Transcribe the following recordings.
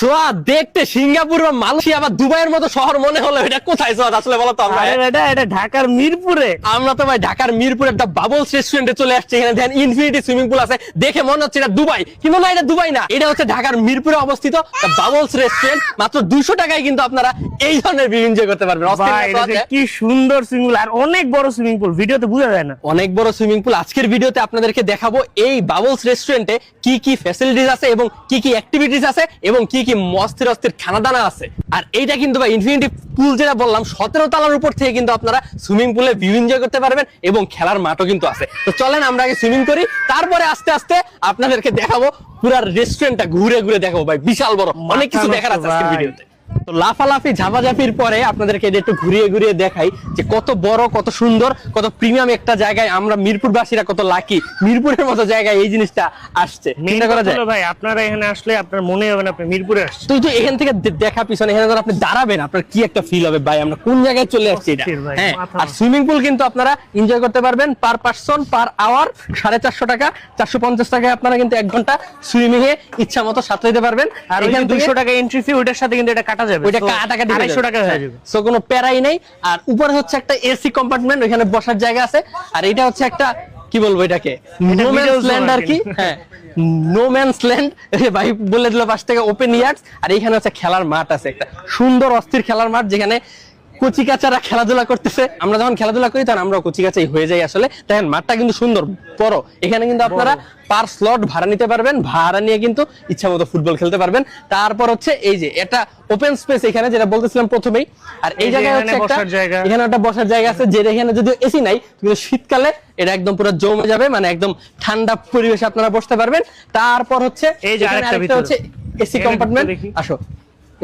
সোয়াদ দেখতে সিঙ্গাপুর বা মালয়েশিয়া বা দুবাইয়ের মতো শহর মনে হলো এটা কোথায় সোয়াদ আসলে বলো তো আমরা? এটা এটা ঢাকার মিরপুরে। আমরা তো ভাই ঢাকার মিরপুরের দা বাবলস রেস্টুরেন্টে চলে আসছে এখানে দেখেন ইনফিনিটি সুইমিং পুল আছে। দেখে মনে হচ্ছে এটা দুবাই। কিন্তু না এটা দুবাই না? এটা হচ্ছে ঢাকার মিরপুরে অবস্থিত বাবলস রেস্টুরেন্ট মাত্র দুশো টাকায় কিন্তু আপনারা এই ধরনের ভিউ এনজয় করতে পারবেন? কি সুন্দর সুইমিং পুল আর অনেক বড় সুইমিং পুল ভিডিওতে বোঝা যায় না। অনেক বড় সুইমিং পুল আজকের ভিডিওতে আপনাদেরকে দেখাবো এই বাবলস রেস্টুরেন্টে কি কি ফ্যাসিলিটিস আছে এবং কি কি অ্যাক্টিভিটিস আছে এবং কি কি মস্তির অস্থির খানাদানা আছে? আর এইটা কিন্তু ভাই ইনফিনিটি পুল যেটা বললাম সতেরো তালার উপর থেকে কিন্তু আপনারা সুইমিং পুলে ভিউ এনজয় করতে পারবেন এবং খেলার মাঠও কিন্তু আছে। তো চলেন আমরা আগে সুইমিং করি তারপরে আস্তে আস্তে আপনাদেরকে দেখাবো পুরা রেস্টুরেন্টটা ঘুরে ঘুরে দেখাবো ভাই বিশাল বড়। অনেক কিছু দেখার আছে আজকের ভিডিওতে। তো লাফালাফি ঝাপাঝাপির পরে আপনাদেরকে এটা একটু ঘুরিয়ে ঘুরিয়ে দেখাই যে কত বড় কত সুন্দর কত প্রিমিয়াম একটা জায়গায় আমরা মিরপুরবাসীরা কত লাকি মিরপুরের মতো জায়গায় এই জিনিসটা আসছে। চিন্তা করা যায়? ভাই আপনারা এখানে আসলে আপনার মনে হবে না আপনি মিরপুরে আসছেন। তুই তো এখান থেকে দেখা পিছনে এখানে আপনি দাঁড়াবেন আপনার কি একটা ফিল হবে ভাই? আমরা কোন জায়গায় চলে আসছি এটা? হ্যাঁ আর সুইমিং পুল কিন্তু আপনারা এনজয় করতে পারবেন পার পার্সন পার আওয়ার সাড়ে চারশো টাকা চারশো পঞ্চাশ টাকায় আপনারা কিন্তু এক ঘণ্টা সুইমিং এ ইচ্ছা মতো সাঁতরাইতে পারবেন। আর এখানে দুশো টাকা এন্ট্রি ফি ওইটার সাথে কিন্তু এটা কাটা যাবে। ওইটা টাকা হয়ে যাবে। সো কোনো প্যারাই নেই। আর উপরে হচ্ছে একটা এসি কম্পার্টমেন্ট ওখানে বসার জায়গা আছে। আর এটা হচ্ছে একটা কি বলব এটাকে? ল্যান্ড আর কি। হ্যাঁ। নো ম্যানস ল্যান্ড ভাই বলে দিল পাশ থেকে ওপেন ইয়ার্স আর এইখানে হচ্ছে খেলার মাঠ আছে একটা। সুন্দর অস্থির খেলার মাঠ যেখানে কচি কাচারা খেলাধুলা করতেছে। আমরা যখন খেলাধুলা করি তখন আমরা কচি কাচাই হয়ে যাই আসলে। দেখেন মাঠটা কিন্তু সুন্দর বড়। এখানে কিন্তু আপনারা পার স্লট ভাড়া নিতে পারবেন ভাড়া নিয়ে কিন্তু ইচ্ছা মতো ফুটবল খেলতে পারবেন। তারপর হচ্ছে এই যে এটা ওপেন স্পেস এখানে যেটা বলতেছিলাম প্রথমেই। আর এই জায়গায় হচ্ছে একটা এখানে একটা বসার জায়গা আছে যেটা এখানে যদিও এসি নাই কিন্তু শীতকালে এটা একদম পুরো জমে যাবে মানে একদম ঠান্ডা পরিবেশে আপনারা বসতে পারবেন। তারপর হচ্ছে এই যে আরেকটা। হচ্ছে এসি কম্পার্টমেন্ট। আসো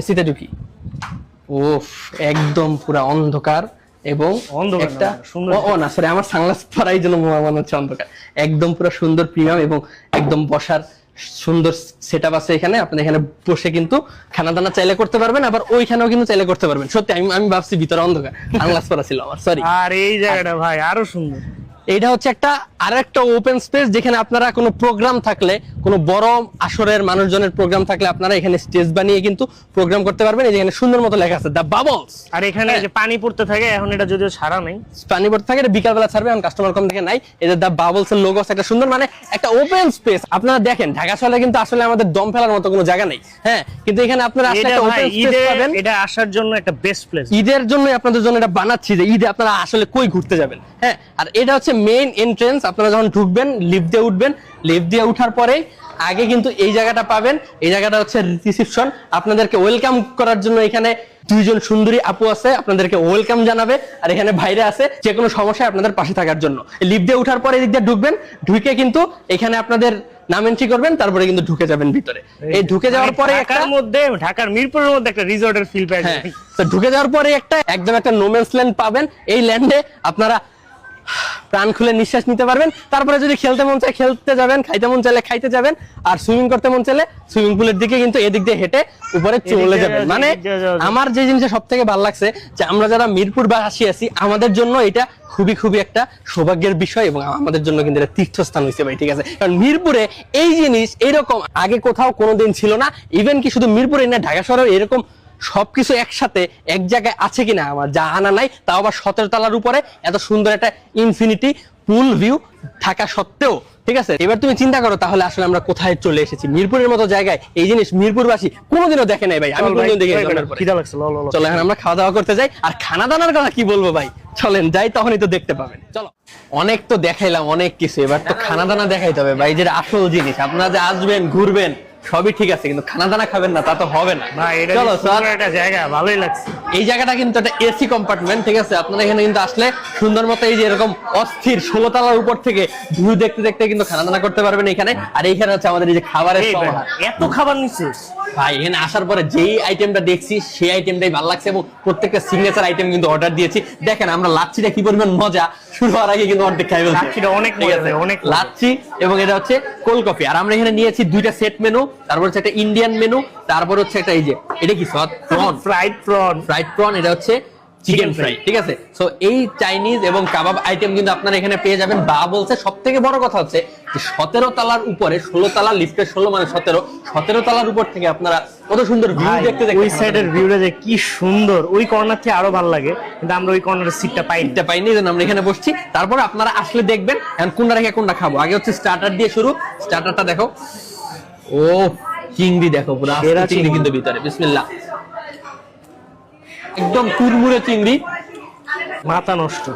এসিতে ঢুকি। ওফ একদম পুরো অন্ধকার এবং অন্ধকার একটা সুন্দর। ও না সরি আমার সানগ্লাস পরাই জন্য মনে হচ্ছে অন্ধকার। একদম পুরো সুন্দর প্রিমিয়াম এবং একদম বসার সুন্দর সেট আছে এখানে। আপনি এখানে বসে কিন্তু খানা দানা চাইলে করতে পারবেন আবার ওইখানেও কিন্তু চাইলে করতে পারবেন। সত্যি আমি আমি ভাবছি ভিতরে অন্ধকার। সানগ্লাস পরা ছিল আমার সরি আর এই জায়গাটা ভাই আরও সুন্দর। এইটা হচ্ছে একটা আর একটা ওপেন স্পেস যেখানে আপনারা কোনো প্রোগ্রাম থাকলে কোনো বড় আসরের মানুষজনের প্রোগ্রাম থাকলে আপনারা এখানে স্টেজ বানিয়ে কিন্তু প্রোগ্রাম করতে পারবেন। এই যে এখানে সুন্দর মতো লেখা আছে দ্য বাবলস আর এখানে হ্যাঁ। যে পানি পড়তে থাকে এখন এটা যদিও ছাড়া নাই। পানি পড়তে থাকে এটা বিকালবেলা ছাড়বে এখন কাস্টমার কম থেকে নাই। এটা দ্য বাবলস এর লোগো একটা সুন্দর মানে একটা ওপেন স্পেস আপনারা দেখেন ঢাকা শহরে কিন্তু আসলে আমাদের দম ফেলার মতো কোনো জায়গা নেই। হ্যাঁ কিন্তু এখানে আপনারা আসলে একটা ওপেন স্পেস পাবেন। এটা আসার জন্য একটা বেস্ট প্লেস ঈদের জন্য আপনাদের জন্য এটা বানাচ্ছি যে ঈদে আপনারা আসলে কই ঘুরতে যাবেন। হ্যাঁ আর এটা হচ্ছে মেইন এন্ট্রেন্স আপনারা যখন ঢুকবেন লিফট দিয়ে উঠবেন লিফট দিয়ে উঠার পরে আগে কিন্তু এই জায়গাটা পাবেন। এই জায়গাটা হচ্ছে রিসিপশন আপনাদেরকে ওয়েলকাম করার জন্য এখানে দুইজন সুন্দরী আপু আছে আপনাদেরকে ওয়েলকাম জানাবে। আর এখানে বাইরে আছে যে কোনো সমস্যায় আপনাদের পাশে থাকার জন্য। লিফট দিয়ে উঠার পরে এদিক দিয়ে ঢুকবেন ঢুকে কিন্তু এখানে আপনাদের নাম এন্ট্রি করবেন তারপরে কিন্তু ঢুকে যাবেন ভিতরে। এই ঢুকে যাওয়ার পরে একটা ঢাকার মধ্যে ঢাকার মিরপুরের মধ্যে একটা রিসোর্টের ফিল পাই তো ঢুকে যাওয়ার পরে একটা একদম একটা নোমেন্স ল্যান্ড পাবেন। এই ল্যান্ডে আপনারা প্রাণ খুলে নিঃশ্বাস নিতে পারবেন। তারপরে যদি খেলতে মন চায় খেলতে যাবেন খাইতে মন চাইলে খাইতে যাবেন আর সুইমিং করতে মন চাইলে সুইমিং পুলের দিকে কিন্তু এদিক দিয়ে হেঁটে উপরে চলে যাবেন। মানে। আমার যে জিনিসটা সব থেকে ভালো লাগছে যে আমরা যারা মিরপুর বাসী আছি আমাদের জন্য এটা খুবই খুবই একটা সৌভাগ্যের বিষয় এবং আমাদের জন্য কিন্তু এটা তীর্থস্থান হয়েছে ভাই ঠিক আছে? কারণ মিরপুরে এই জিনিস এরকম আগে কোথাও কোনোদিন ছিল না। ইভেন কি শুধু মিরপুরে না ঢাকা শহরে এরকম সবকিছু একসাথে এক জায়গায় আছে কিনা আমার যা আনা নাই তাও আবার সতেরো তলার উপরে এত সুন্দর একটা ইনফিনিটি পুল ভিউ থাকা সত্ত্বেও ঠিক আছে? এবার তুমি চিন্তা করো তাহলে আসলে আমরা কোথায় চলে এসেছি? মিরপুরের মতো জায়গায় এই জিনিস মিরপুরবাসী কোনোদিনও দেখে নাই ভাই আমি কোনোদিন দেখি চলো এখন আমরা খাওয়া দাওয়া করতে যাই। আর খানা দানার কথা কি বলব ভাই? চলেন যাই তখনই তো দেখতে পাবেন। চলো। অনেক তো দেখাইলাম অনেক কিছু। এবার তো খানা দানা দেখাইতে হবে ভাই যেটা আসল জিনিস। আপনারা যে আসবেন ঘুরবেন সবই ঠিক আছে কিন্তু খানা দানা খাবেন না তা তো হবে না। চলো স্যার। একটা জায়গা ভালোই লাগছে। এই জায়গাটা কিন্তু একটা এসি কম্পার্টমেন্ট ঠিক আছে? আপনারা এখানে কিন্তু আসলে সুন্দর মতো এই যে এরকম অস্থির ষোলো তলার উপর থেকে ভিউ দেখতে দেখতে কিন্তু খানা দানা করতে পারবেন এখানে। আর এইখানে হচ্ছে আমাদের এই যে খাবারের এত খাবার নিচ্ছিস ভাই এখানে আসার পরে যেই আইটেমটা দেখছি সেই আইটেমটাই ভালো লাগছে এবং প্রত্যেকটা সিগনেচার আইটেম কিন্তু অর্ডার দিয়েছি। দেখেন আমরা লাচ্ছিটা কি পরিমাণ মজা। শুরু হওয়ার আগে কিন্তু অর্ধেক খাই। লাচ্ছিটা অনেক ঠিক মজা আছে? অনেক। লাচ্ছি এবং এটা হচ্ছে কোল্ড কফি আর আমরা এখানে নিয়েছি দুইটা সেট মেনু তারপর হচ্ছে একটা ইন্ডিয়ান মেনু তারপর হচ্ছে একটা এই যে এটা কি সৎ prawn fried prawn fried prawn এটা হচ্ছে চিকেন ফ্রাই ঠিক আছে? সো এই চাইনিজ এবং কাবাব আইটেম কিন্তু আপনারা এখানে পেয়ে যাবেন। বা বলছে সব থেকে বড় কথা হচ্ছে যে সতেরো তালার উপরে ষোলো তালা লিফটের ষোলো মানে সতেরো সতেরো তালার উপর থেকে আপনারা কত সুন্দর ভিউ দেখতে দেখতে ওই সাইডের ভিউটা যে কি সুন্দর। ওই কর্নার থেকে আরও ভালো লাগে। কিন্তু আমরা ওই কর্নারের সিটটা পাই এটা পাইনি। জন্য আমরা এখানে বসছি। তারপর আপনারা আসলে দেখবেন এখন কোনটা রেখে কোনটা খাব? আগে হচ্ছে স্টার্টার দিয়ে শুরু। স্টার্টারটা দেখো। ও চিংড়ি দেখো পুরো সেরা চিংড়ি। কিন্তু ভিতরে বিসমিল্লাহ। একদম তুরমুরে চিংড়ি। মাথা নষ্ট।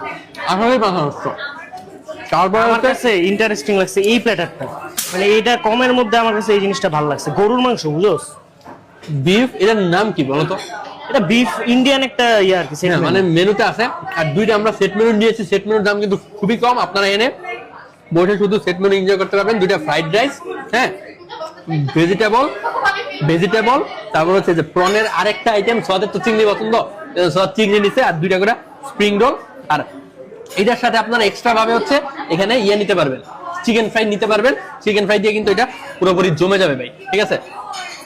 আসলে মাথা নষ্ট। তারপর আমার কাছে ইন্টারেস্টিং লাগছে এই প্ল্যাটারটা মানে এইটা কমের মধ্যে আমার কাছে এই জিনিসটা ভালো লাগছে। গরুর মাংস বুঝোস? বিফ এটার নাম কি বলতো এটা বিফ ইন্ডিয়ান একটা ইয়ে আর কি মানে মেনুতে আছে আর দুইটা আমরা সেট মেনু নিয়েছি। সেট মেনুর দাম কিন্তু খুবই কম। আপনারা এনে বসে শুধু সেট মেনু এনজয় করতে পারবেন। দুইটা ফ্রাইড রাইস হ্যাঁ? ভেজিটেবল ভেজিটেবল তারপর হচ্ছে যে প্রনের আরেকটা আইটেম সোয়াদের তো চিংড়ি পছন্দ। সোয়াদ চিংড়ি নিছে আর দুইটা করে স্প্রিং রোল আর এটার সাথে আপনারা এক্সট্রা ভাবে হচ্ছে এখানে ইয়ে নিতে পারবেন চিকেন ফ্রাই নিতে পারবেন। চিকেন ফ্রাই দিয়ে কিন্তু এটা পুরোপুরি জমে যাবে ভাই ঠিক আছে?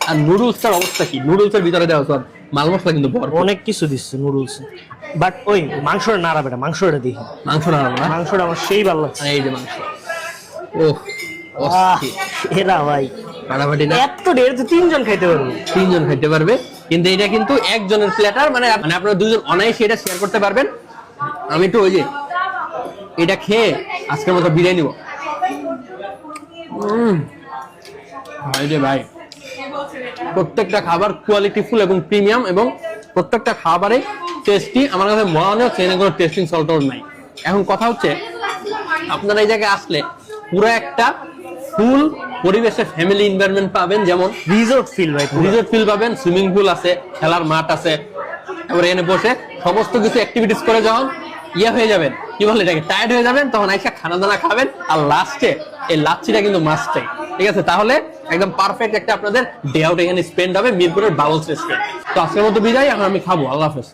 আর নুডলসটার অবস্থা কি? নুডলসের ভিতরে দেওয়া সোয়াদ মাল মশলা কিন্তু অনেক কিছু দিচ্ছে নুডলস বাট ওই মাংসটা না রাবে মাংসটা দেখি। মাংস না না? মাংসটা আমার সেই ভালো লাগছে। এই যে মাংস। ও আহ, এরা ভাই। ফাটাফাটি না। এত ডের তো তিনজন খাইতে পারব। তিনজন খাইতে পারবে। কিন্তু এটা কিন্তু একজনের প্ল্যাটার মানে মানে আপনারা দুজন অনায়াসে এটা শেয়ার করতে পারবেন। আমি একটু ওই যে এটা খেয়ে আজকের মতো বিদায় নিব। ভাই রে ভাই প্রত্যেকটা খাবার কোয়ালিটি ফুল এবং প্রিমিয়াম এবং প্রত্যেকটা খাবারে টেস্টি আমার কাছে মনে হচ্ছে কোনো টেস্টিং সল্ট নাই। এখন কথা হচ্ছে আপনারা এই জায়গায় আসলে পুরো একটা ফুল পরিবেশে ফ্যামিলি এনভায়রনমেন্ট পাবেন যেমন রিসোর্ট ফিল ভাই। রিসোর্ট ফিল পাবেন সুইমিং পুল আছে খেলার মাঠ আছে। এবার এখানে বসে সমস্ত কিছু অ্যাক্টিভিটিস করে যখন ইয়ে হয়ে যাবেন কি বলে এটাকে টায়ার্ড হয়ে যাবেন তখন আইসা খানা দানা খাবেন আর লাস্টে এই লাচ্ছিটা কিন্তু মাস্টটাই ঠিক আছে? তাহলে একদম পারফেক্ট একটা আপনাদের ডে আউট এখানে স্পেন্ড হবে মিরপুরের বাবলস রেস্টুরেন্ট তো আজকের মতো বিদায় এখন আমি খাব আল্লাহ হাফেজ।